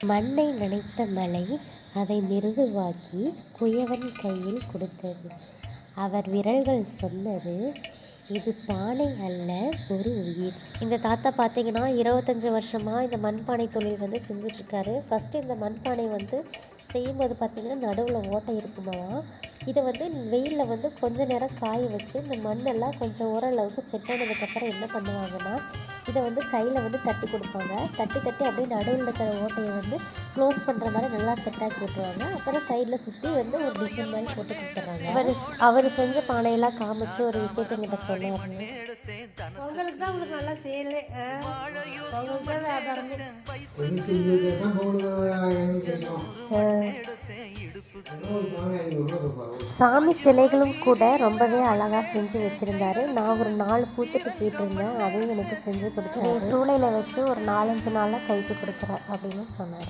மண்ணை நனைத்த மழை அதை மிருதுவாக்கி குயவன் கையில் கொடுத்தது. அவர் விரல்கள் சொன்னது இது பானை அல்ல ஒரு உயிர். இந்த தாத்தா பார்த்தீங்கன்னா இருபத்தஞ்சி வருஷமாக இந்த மண்பானை தொழில் வந்து செஞ்சிட்ருக்காரு. ஃபஸ்ட்டு இந்த மண்பானை வந்து செய்யும்போது பார்த்தீங்கன்னா நடுவில் ஓட்டை இருக்குமாம். இதை வந்து வெயிலில் வந்து கொஞ்ச நேரம் காய வச்சு இந்த மண்ணெல்லாம் கொஞ்சம் ஓரளவுக்கு செட் ஆனதுக்கப்புறம் என்ன பண்ணுவாங்கன்னா இதை வந்து கையில் வந்து தட்டி கொடுப்பாங்க. தட்டி தட்டி அப்படியே நடுவில் இருக்கிற ஓட்டையை வந்து க்ளோஸ் பண்ணுற மாதிரி நல்லா செட் ஆக்கி விட்டுருவாங்க. அப்புறம் சைடில் சுற்றி வந்து ஒரு டிசைன் மாதிரி போட்டு கொடுத்துட்றாங்க. அவர் அவர் செஞ்ச பானையெல்லாம் காமிச்சு ஒரு விஷயத்த சொன்னாருங்க. உங்களுக்கு தான் உங்களுக்கு நல்லா சேலே உங்களுக்கு தான் வியாபாரமே சாமி சிலைகளும் கூட ரொம்பவே அழகாக செஞ்சு வச்சுருந்தாரு. நான் ஒரு நாலு பூத்துக்கு கேட்டிருந்தேன். அதையும் எனக்கு செஞ்சு கொடுத்தாரு சூளையில் வச்சு ஒரு நாலஞ்சு நாளாக கைக்கு கொடுக்குறேன் அப்படின்னு சொன்னார்.